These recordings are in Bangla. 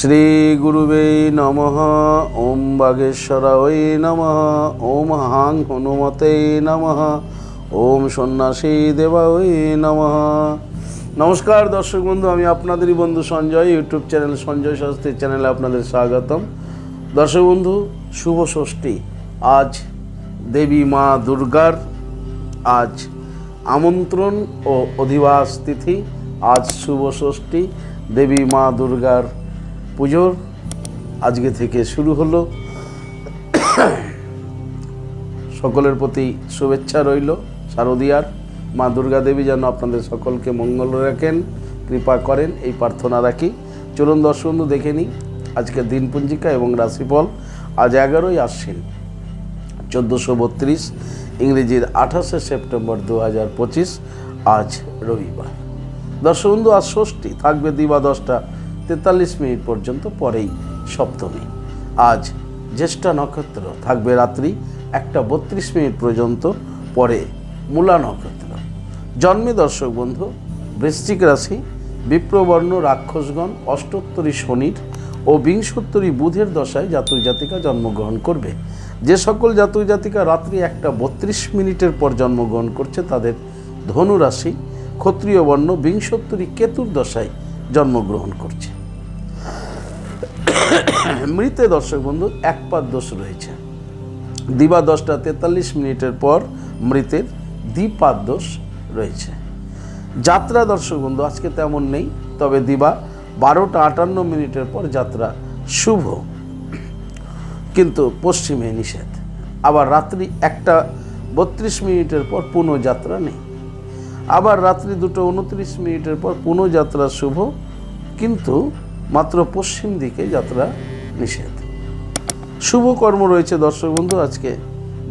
শ্রী গুরুবে নমঃ। ওম বাগেশ্বরায় নমঃ। ওম হাং হনুমতে নমঃ। ওম সন্ন্যাসী দেবায় নমঃ। নমস্কার দর্শক বন্ধু, আমি আপনাদেরই বন্ধু সঞ্জয়, ইউটিউব চ্যানেল সঞ্জয় শাস্ত্রী চ্যানেলে আপনাদের স্বাগতম। দর্শক বন্ধু, শুভ ষষ্ঠী। আজ দেবী মা দুর্গার আজ আমন্ত্রণ ও অধিবাস তিথি। আজ শুভ ষষ্ঠী, দেবী মা দুর্গার পুজোর আজকে থেকে শুরু হলো। সকলের প্রতি শুভেচ্ছা রইল। শারদীয়ার মা দুর্গা দেবী যেন আপনাদের সকলকে মঙ্গল রাখেন, কৃপা করেন, এই প্রার্থনা রাখি। চলুন দর্শক বন্ধু, দেখে নিই আজকের দিনপঞ্জিকা এবং রাশিফল। আজ এগারোই আশ্বিন, চোদ্দোশো বত্রিশ, ইংরেজির আঠাশে সেপ্টেম্বর দু হাজার পঁচিশ, আজ রবিবার। দর্শক বন্ধু, আজ ষষ্ঠী, থাকবে দিবা দশটা তেতাল্লিশ মিনিট পর্যন্ত পরেই সপ্তমী। আজ জ্যেষ্ঠা নক্ষত্র থাকবে রাত্রি একটা বত্রিশ মিনিট পর্যন্ত পরে মূলা নক্ষত্র। জন্মে দর্শক বন্ধু, বৃশ্চিক রাশি, বিপ্রবর্ণ রাক্ষসগণ, অষ্টোত্তরী শনির ও বিংশোত্তরী বুধের দশায় জাতক জাতিকা জন্মগ্রহণ করবে। যে সকল জাতক জাতিকা রাত্রি একটা বত্রিশ মিনিটের পর জন্মগ্রহণ করছে তাদের ধনু রাশি, ক্ষত্রিয় বর্ণ, বিংশোত্তরী কেতুর দশায় জন্মগ্রহণ করছে। মৃতে দর্শক বন্ধু, এক পাদ দোষ রয়েছে। দিবা দশটা তেতাল্লিশ মিনিটের পর মৃতের দ্বিপাদ দোষ রয়েছে। যাত্রা দর্শক বন্ধু, আজকে তেমন নেই, তবে দিবা বারোটা আটান্ন মিনিটের পর যাত্রা শুভ। কিন্তু পশ্চিমে নিষেধ। আবার রাত্রি একটা বত্রিশ মিনিটের পর পুনঃ যাত্রা নেই। আবার রাত্রি দুটো উনত্রিশ মিনিটের পর পুনঃ যাত্রা শুভ। কিন্তু মাত্র পশ্চিম দিকে যাত্রা নিষেধ। শুভ কর্ম রয়েছে দর্শক বন্ধু, আজকে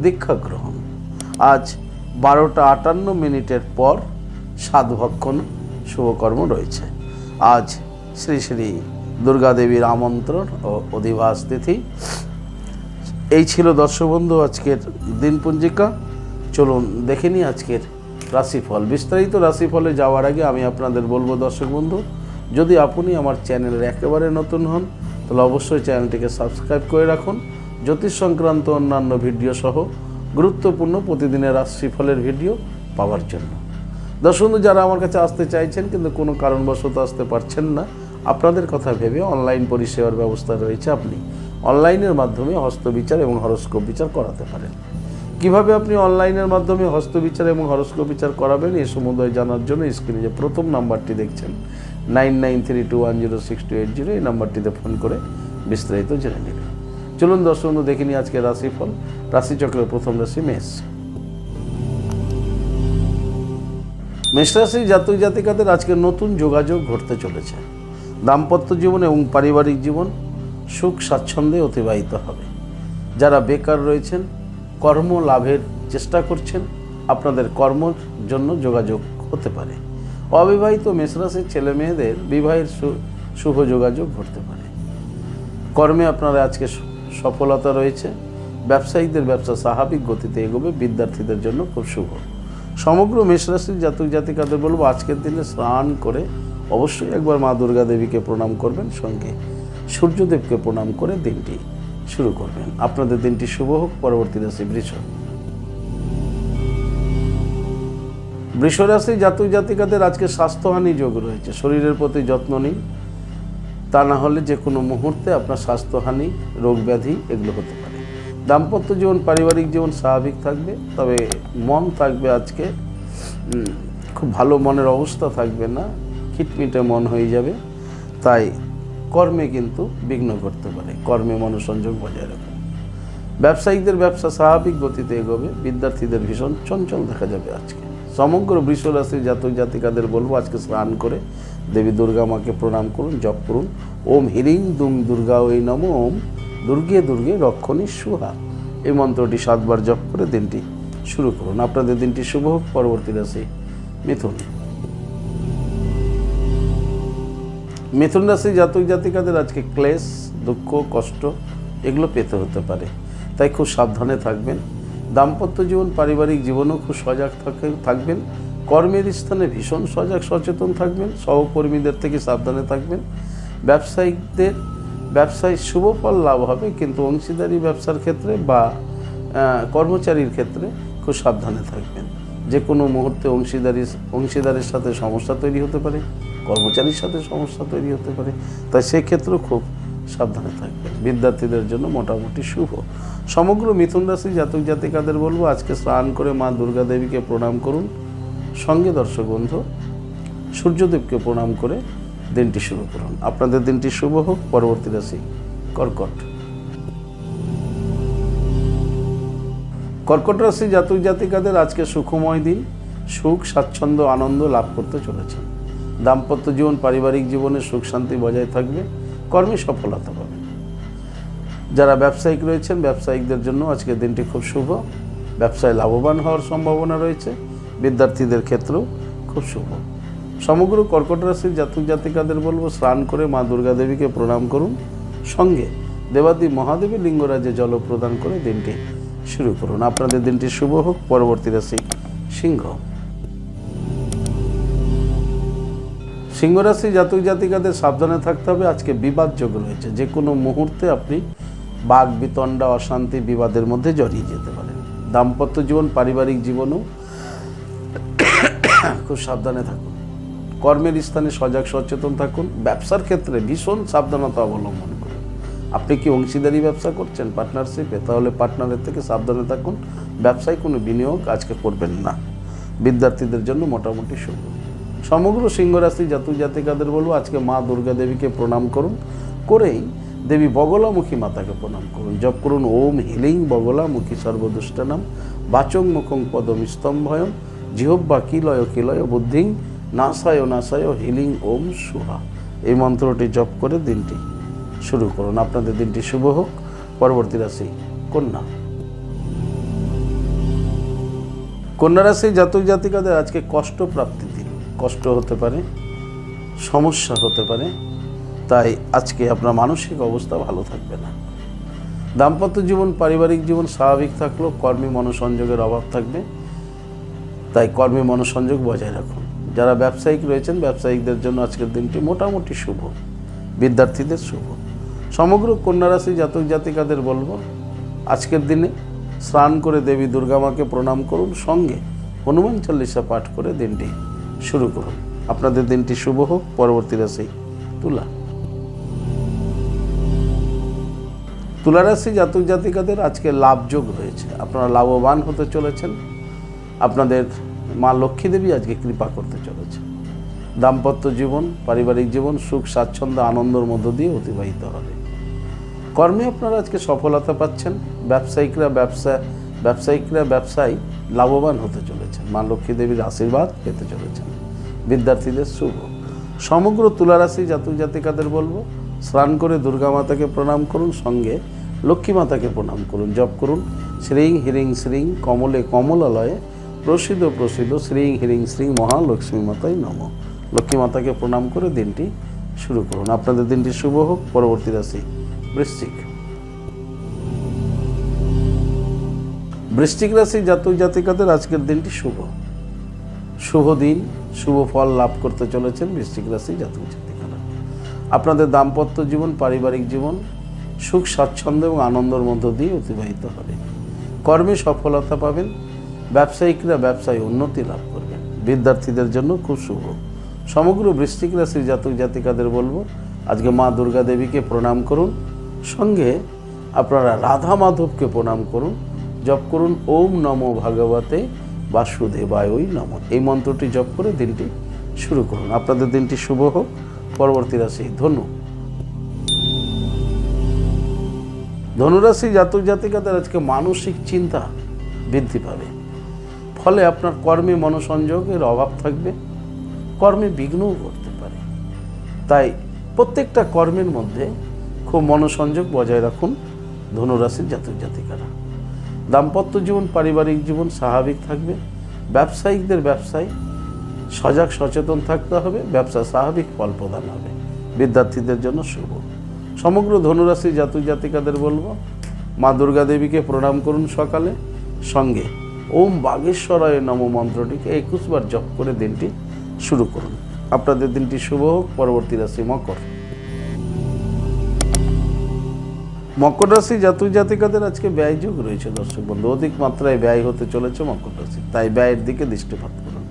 দীক্ষা গ্রহণ। আজ বারোটা আটান্ন মিনিটের পর সাত সাধভক্ষণ শুভকর্ম রয়েছে। আজ শ্রী শ্রী দুর্গা দেবীর আমন্ত্রণ ও অধিবাস তিথি। এই ছিল দর্শক বন্ধু আজকের দিনপঞ্জিকা চলুন দেখে নিই আজকের রাশিফল। বিস্তারিত রাশিফলে যাওয়ার আগে আমি আপনাদের বলব দর্শক বন্ধু, যদি আপনি আমার চ্যানেলের একেবারে নতুন হন তাহলে অবশ্যই চ্যানেলটিকে সাবস্ক্রাইব করে রাখুন। জ্যোতিষ সংক্রান্ত অন্যান্য ভিডিও সহ গুরুত্বপূর্ণ প্রতিদিনের রাশিফলের ভিডিও পাওয়ার জন্য। দর্শক যারা আমার কাছে আসতে চাইছেন কিন্তু কোনো কারণবশত আসতে পারছেন না, আপনাদের কথা ভেবে অনলাইন পরিষেবার ব্যবস্থা রয়েছে। আপনি অনলাইনের মাধ্যমে হস্তবিচার এবং হরস্কোপ বিচার করাতে পারেন। কীভাবে আপনি অনলাইনের মাধ্যমে হস্তবিচার এবং হরস্কোপ বিচার করাবেন এই সমুদয় জানার জন্য স্ক্রিনে যে প্রথম নাম্বারটি দেখছেন, nine nine three two one zero six two eight zero, এই নাম্বারটিতে ফোন করে বিস্তারিত জেনে নেবেন চলুন দর্শক দেখে নিই আজকে রাশিফল। রাশিচক্রের প্রথম রাশি মেষ। মেষ রাশির জাতক জাতিকাদের আজকে নতুন যোগাযোগ ঘটতে চলেছে। দাম্পত্য জীবন এবং পারিবারিক জীবন সুখ স্বাচ্ছন্দ্যে অতিবাহিত হবে। যারা বেকার রয়েছেন কর্ম লাভের চেষ্টা করছেন, আপনাদের কর্মর জন্য যোগাযোগ হতে পারে। অবিবাহিত মেষরাশির ছেলে মেয়েদের বিবাহের শুভ যোগাযোগ ঘটতে পারে। কর্মে আপনারা আজকে সফলতা রয়েছে। ব্যবসায়ীদের ব্যবসা স্বাভাবিক গতিতে এগোবে, বিদ্যার্থীদের জন্য খুব শুভ। সমগ্র মেষরাশির জাতক জাতিকাদের বলব, আজকের দিনে স্নান করে অবশ্যই একবার মা দুর্গা দেবীকে প্রণাম করবেন সঙ্গে সূর্যদেবকে প্রণাম করে দিনটি শুরু করবেন। আপনাদের দিনটি শুভ হোক, পরবর্তী রাশি বৃষ। বৃষরাশি জাতক জাতিকাদের আজকে স্বাস্থ্যহানি যোগ রয়েছে। শরীরের প্রতি যত্ন নিন। তা না হলে যে কোনো মুহূর্তে আপনার স্বাস্থ্যহানি, রোগ ব্যাধি এগুলো হতে পারে। দাম্পত্য জীবন, পারিবারিক জীবন স্বাভাবিক থাকবে, তবে মন থাকবে আজকে খুব ভালো মনের অবস্থা থাকবে না। খিটমিটে মন হয়ে যাবে। তাই কর্মে কিন্তু বিঘ্ন করতে পারে, কর্মে মনোসংযোগ বজায় রাখুন ব্যবসায়িকদের ব্যবসা স্বাভাবিক গতিতে এগোবে, বিদ্যার্থীদের ভীষণ চঞ্চল দেখা যাবে আজকে। সমগ্র বৃষ রাশির জাতক জাতিকাদের বলব, আজকে স্নান করে দেবী দুর্গা মাকে প্রণাম করুন, জপ করুন। ওম হিরিং দুং দুর্গা ওই নম, ওম দুর্গে দুর্গে রক্ষণী সুহা। এই মন্ত্রটি সাতবার জপ করে দিনটি শুরু করুন। আপনাদের দিনটি শুভ হোক। পরবর্তী রাশি মিথুন। মিথুন রাশি জাতক জাতিকাদের আজকে ক্লেশ, দুঃখ, কষ্ট এগুলো পেতে হতে পারে। তাই খুব সাবধানে থাকবেন। দাম্পত্য জীবন, পারিবারিক জীবনেও খুব সজাগ থাকে- থাকবেন। কর্মের স্থানে ভীষণ সজাগ, সচেতন থাকবেন। সহকর্মীদের থেকে সাবধানে থাকবেন। ব্যবসায়িকদের, ব্যবসায় শুভ ফল লাভ হবে, কিন্তু অংশীদারি ব্যবসার ক্ষেত্রে বা কর্মচারীর ক্ষেত্রে খুব সাবধানে থাকবেন। যে কোনো মুহূর্তে অংশীদারি, অংশীদারের সাথে সমস্যা তৈরি হতে পারে, কর্মচারীর সাথে সমস্যা তৈরি হতে পারে। তাই সেক্ষেত্রেও খুব সাবধানে থাকবে বিদ্যার্থীদের জন্য মোটামুটি শুভ। সমগ্র মিথুন রাশি জাতক জাতিকাদের বলব, আজকে স্নান করে মা দুর্গা দেবীকে প্রণাম করুন। সঙ্গে দর্শক বন্ধু, সূর্যদেবকে প্রণাম করে দিনটি শুরু করুন। আপনাদের দিনটি শুভ হোক। পরবর্তী রাশি কর্কট। কর্কট রাশি জাতক জাতিকাদের আজকে সুখময় দিন, সুখ, স্বাচ্ছন্দ্য, আনন্দ লাভ করতে চলেছেন দাম্পত্য জীবন, পারিবারিক জীবনে সুখ, শান্তি বজায় থাকবে, কর্মে সফলতা পাবে। যারা ব্যবসায়িক রয়েছেন, ব্যবসায়িকদের জন্য আজকের দিনটি খুব শুভ। ব্যবসায় লাভবান হওয়ার সম্ভাবনা রয়েছে, বিদ্যার্থীদের ক্ষেত্রেও খুব শুভ। সমগ্র কর্কট রাশির জাতক জাতিকাদের বলব, স্নান করে মা দুর্গা দেবীকে প্রণাম করুন। সঙ্গে দেবাদি মহাদেবী লিঙ্গরাজে জল প্রদান করে দিনটি শুরু করুন। আপনাদের দিনটি শুভ হোক পরবর্তী রাশি সিংহ। সিংহ রাশি জাতক জাতিকাদের সাবধানে থাকতে হবে, আজকে বিবাদ যোগ রয়েছে। যে কোনো মুহূর্তে আপনি বাঘ, বিতণ্ডা, অশান্তি বিবাদের মধ্যে জড়িয়ে যেতে পারেন। দাম্পত্য জীবন, পারিবারিক জীবনও খুব সাবধানে থাকুন। কর্মের স্থানে সজাগ, সচেতন থাকুন। ব্যবসার ক্ষেত্রে ভীষণ সাবধানতা অবলম্বন আপনি কি অংশীদারি ব্যবসা করছেন পার্টনারশিপে তাহলে পার্টনারের থেকে সাবধানে থাকুন। ব্যবসায় কোনো বিনিয়োগ আজকে করবেন না। বিদ্যার্থীদের জন্য মোটামুটি শুভ। সমগ্র সিংহরাশি জাতক জাতিকাদের বলব, আজকে মা দুর্গা দেবীকে প্রণাম করুন। করেই দেবী বগলামুখী মাতাকে প্রণাম করুন। জপ করুন, ওম হিলিং বগলামুখী সর্বদুষ্টানাম। বাচং মুখং পদম স্তম্ভয়ম জিহব্বা কিলয় কিলয় বুদ্ধিং। নাসায় নাসায় হিলিং ওম সুহা। এই মন্ত্রটি জপ করে দিনটি শুরু করুন। আপনাদের দিনটি শুভ হোক। পরবর্তী রাশি কন্যা। কন্যা রাশি জাতক জাতিকাদের আজকে কষ্ট প্রাপ্তি দিন। কষ্ট হতে পারে, সমস্যা হতে পারে, তাই আজকে আপনার মানসিক অবস্থা ভালো থাকবে না। দাম্পত্য জীবন, পারিবারিক জীবন স্বাভাবিক থাকলেও কর্মী মনোসংযোগের অভাব থাকবে, তাই কর্মী মনোসংযোগ বজায় রাখুন। যারা ব্যবসায়িক রয়েছেন, ব্যবসায়িকদের জন্য আজকের দিনটি মোটামুটি শুভ। বিদ্যার্থীদের শুভ। সমগ্র কন্যা রাশি জাতক জাতিকাদের বলব, আজকের দিনে স্নান করে দেবী দুর্গামাকে প্রণাম করুন, সঙ্গে হনুমান চল্লিশা পাঠ করে দিনটি শুরু করুন। আপনাদের দিনটি শুভ হোক, পরবর্তী রাশি তুলা। তুলা রাশি জাতক জাতিকাদের আজকে লাভযোগ রয়েছে। আপনারা লাভবান হতে চলেছেন। আপনাদের মা লক্ষ্মী দেবী আজকে কৃপা করতে চলেছে দাম্পত্য জীবন, পারিবারিক জীবন, সুখ, স্বাচ্ছন্দ্য, আনন্দের মধ্য দিয়ে অতিবাহিত হবে। কর্মে আপনারা আজকে সফলতা পাচ্ছেন, ব্যবসায়িকরা ব্যবসা, ব্যবসায়িকরা ব্যবসায় লাভবান হতে চলেছেন। মা লক্ষ্মী দেবীর আশীর্বাদ পেতে চলেছেন। বিদ্যার্থীদের শুভ। সমগ্র তুলারাশি জাতক জাতিকাদের বলব, স্নান করে দুর্গা মাতাকে প্রণাম করুন, সঙ্গে লক্ষ্মী মাতাকে প্রণাম করুন, জপ করুন। শ্রীং হিরিং শ্রীং কমলে কমলালয়ে প্রসিদ্ধ প্রসিদ্ধ শ্রীং হিরিং শ্রীং মহালক্ষ্মী মাতাই নম। লক্ষ্মী মাতাকে প্রণাম করে দিনটি শুরু করুন। আপনাদের দিনটি শুভ হোক। পরবর্তী রাশি বৃশ্চিক। বৃশ্চিক রাশি জাতক জাতিকাদের আজকের দিনটি শুভ। শুভ দিন, শুভ ফল লাভ করতে চলেছেন বৃশ্চিক রাশি জাতক জাতিকারা। আপনাদের দাম্পত্য জীবন, পারিবারিক জীবন সুখ, স্বাচ্ছন্দ্য এবং আনন্দের মধ্য দিয়ে অতিবাহিত হবে। কর্মে সফলতা পাবেন, ব্যবসায়িকরা ব্যবসায় উন্নতি লাভ করবেন। বিদ্যার্থীদের জন্য খুব শুভ। সমগ্র বৃশ্চিক রাশির জাতক জাতিকাদের বলব, আজকে মা দুর্গা দেবীকে প্রণাম করুন সঙ্গে আপনারা রাধা মাধবকে প্রণাম করুন, জপ করুন, ওম নমো ভাগবতে বাসুদেবায় ওই নম। এই মন্ত্রটি জপ করে দিনটি শুরু করুন। আপনাদের দিনটি শুভ হোক, পরবর্তী রাশি ধনু। ধনুরাশি জাতক জাতিকাদের আজকে মানসিক চিন্তা বৃদ্ধি পাবে। ফলে আপনার কর্মে মনোসংযোগের অভাব থাকবে, কর্মে বিঘ্নও করতে পারে। তাই প্রত্যেকটা কর্মের মধ্যে খুব মনোসংযোগ বজায় রাখুন ধনুরাশির জাতক জাতিকারা। দাম্পত্য জীবন, পারিবারিক জীবন স্বাভাবিক থাকবে। ব্যবসায়িকদের ব্যবসায় সজাগ সচেতন থাকতে হবে ব্যবসা স্বাভাবিক ফল প্রদান হবে। বিদ্যার্থীদের জন্য শুভ। সমগ্র ধনুরাশি জাতক জাতিকাদের বলব, মা দুর্গা দেবীকে প্রণাম করুন সকালে। সঙ্গে ওম বাগেশ্বরায় নম মন্ত্রটিকে একুশবার জপ করে দিনটি শুরু করুন। আপনাদের দিনটি শুভ হোক, পরবর্তী রাশি মকর। মকর রাশি জাতক জাতিকাদের আজকে ব্যয়যোগ রয়েছে, দর্শক বন্ধু। অধিক মাত্রায় ব্যয় হতে চলেছে মকর রাশি তাই ব্যয়ের দিকে দৃষ্টিপাত করুন।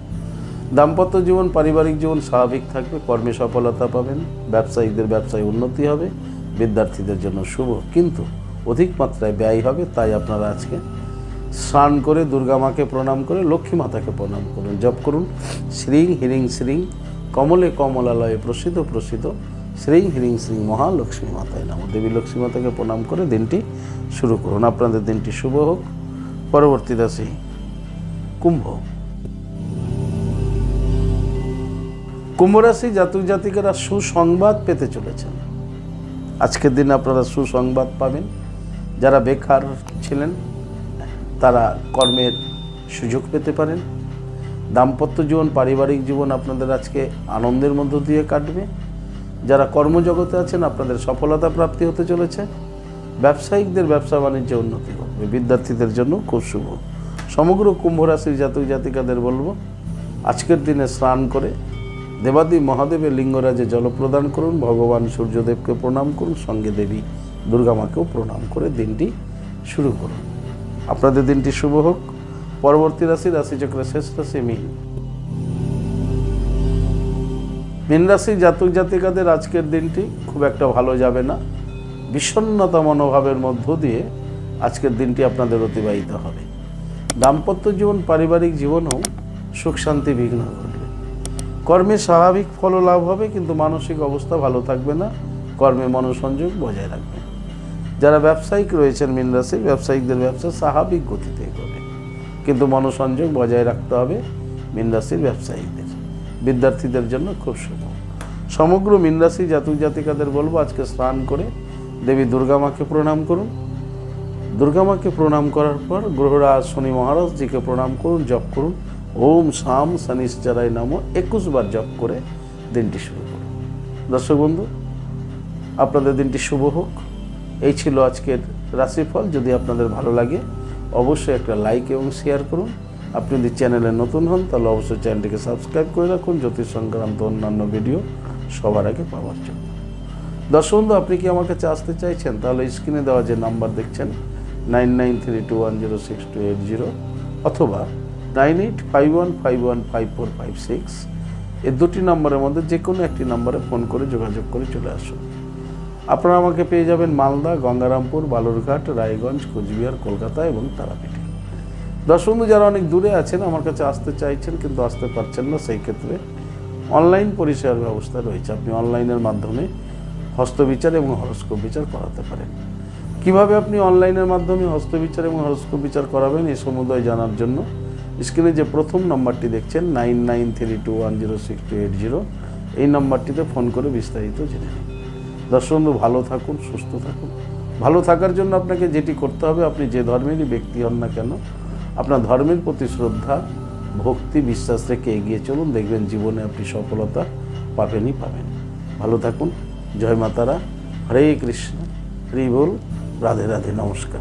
দাম্পত্য জীবন, পারিবারিক জীবন স্বাভাবিক থাকবে। কর্মে সফলতা পাবেন। ব্যবসায়ীদের ব্যবসায় উন্নতি হবে। বিদ্যার্থীদের জন্য শুভ। কিন্তু অধিক মাত্রায় ব্যয় হবে, তাই আপনারা আজকে স্নান করে, দুর্গা মাকে প্রণাম করে, লক্ষ্মী মাতাকে প্রণাম করুন, জপ করুন। শ্রীং হিরিং শ্রীং। কমলে কমলালয়ে প্রসিদ্ধ প্রসিদ্ধ। শ্রীং হিরিং শ্রীং মহালক্ষ্মী মাতায় নাম। দেবী লক্ষ্মী মাতাকে প্রণাম করে দিনটি শুরু করুন। আপনাদের দিনটি শুভ হোক। পরবর্তী রাশি, কুম্ভ। কুম্ভ রাশি জাতক জাতিকারা সুসংবাদ পেতে চলেছেন। আজকের দিনে আপনারা সুসংবাদ পাবেন। যারা বেকার ছিলেন, তারা কর্মের সুযোগ পেতে পারেন। দাম্পত্য জীবন, পারিবারিক জীবন আপনাদের আজকে আনন্দের মধ্য দিয়ে কাটবে। যারা কর্মজগতে আছেন, আপনাদের সফলতা প্রাপ্তি হতে চলেছে। ব্যবসায়িকদের ব্যবসা বাণিজ্যে উন্নতি করবে বিদ্যার্থীদের জন্য খুব শুভ। সমগ্র কুম্ভ রাশির জাতক জাতিকাদের বলব, আজকের দিনে স্নান করে দেবাদি মহাদেবের লিঙ্গরাজে জল প্রদান করুন, ভগবান সূর্যদেবকে প্রণাম করুন, সঙ্গে দেবী দুর্গা মাকেও প্রণাম করে দিনটি শুরু করুন। আপনাদের দিনটি শুভ হোক। পরবর্তী রাশি, রাশিচক্রের শেষ রাশি, মিন। মীন রাশি জাতক জাতিকাদের আজকের দিনটি খুব একটা ভালো যাবে না। বিষণ্ণতা মনোভাবের মধ্য দিয়ে আজকের দিনটি আপনাদের অতিবাহিত হবে। দাম্পত্য জীবন, পারিবারিক জীবনেও সুখ, শান্তি, বিঘ্ন ঘটবে। কর্মে স্বাভাবিক ফল লাভ হবে, কিন্তু মানসিক অবস্থা ভালো থাকবে না। কর্মে মনোসংযোগ বজায় রাখবে। যারা ব্যবসায়িক রয়েছেন মীন রাশি ব্যবসায়িকদের ব্যবসা স্বাভাবিক গতিতে এগোবে কিন্তু মনোসংযোগ বজায় রাখতে হবে মীন রাশির ব্যবসায়ীদের। বিদ্যার্থীদের জন্য খুব শুভ সমগ্র মিনরাশি জাতক জাতিকাদের বলব, আজকে স্নান করে দেবী দুর্গা মাকে প্রণাম করুন। দুর্গা মাকে প্রণাম করার পর গ্রহরাজ শনি মহারাজজিকে প্রণাম করুন, জপ করুন। ওম শাম শনিশ্চরায় নাম, একুশ বার জপ করে দিনটি শুরু করুন। দর্শক বন্ধু, আপনাদের দিনটি শুভ হোক। এই ছিল আজকের রাশিফল। যদি আপনাদের ভালো লাগে, অবশ্যই একটা লাইক এবং শেয়ার করুন। আপনি যদি চ্যানেলে নতুন হন, তাহলে অবশ্যই চ্যানেলটিকে সাবস্ক্রাইব করে রাখুন। জ্যোতিষ সংক্রান্ত অন্যান্য ভিডিও সবার আগে পাওয়ার জন্য। দর্শক বন্ধু, আপনি কি আমার কাছে আসতে চাইছেন? তাহলে স্ক্রিনে দেওয়া যে নাম্বার দেখছেন, nine nine three two one zero six two eight zero অথবা nine eight five one five one five four five six এই দুটি নম্বরের মধ্যে যে কোনো একটি নম্বরে ফোন করে যোগাযোগ করে চলে আসুন। আপনারা আমাকে পেয়ে যাবেন মালদা, গঙ্গারামপুর, বালুরঘাট, রায়গঞ্জ, কোচবিহার, কলকাতা এবং তারাপীঠে। দর্শক বন্ধু যারা অনেক দূরে আছেন, আমার কাছে আসতে চাইছেন কিন্তু আসতে পারছেন না, সেই ক্ষেত্রে অনলাইন পরিষেবার ব্যবস্থা রয়েছে। আপনি অনলাইনের মাধ্যমে হস্তবিচার এবং হরস্কোপ বিচার করাতে পারেন। কীভাবে আপনি অনলাইনের মাধ্যমে হস্তবিচার এবং হরস্কোপ বিচার করাবেন এই সমুদয় জানার জন্য স্ক্রিনে যে প্রথম নাম্বারটি দেখছেন, nine nine three two one zero six two eight zero, এই নাম্বারটিতে ফোন করে বিস্তারিত জেনে নিন। দর্শক বন্ধু ভালো থাকুন, সুস্থ থাকুন। ভালো থাকার জন্য আপনাকে যেটি করতে হবে, আপনি যে ধর্মেরই ব্যক্তি হন না কেন আপনার ধর্মের প্রতি শ্রদ্ধা, ভক্তি, বিশ্বাস রেখে এগিয়ে চলুন। দেখবেন জীবনে আপনি সফলতা পাবেনই পাবেন। ভালো থাকুন। জয় মাতারা। হরে কৃষ্ণ। হরি বল রাধে রাধে। নমস্কার।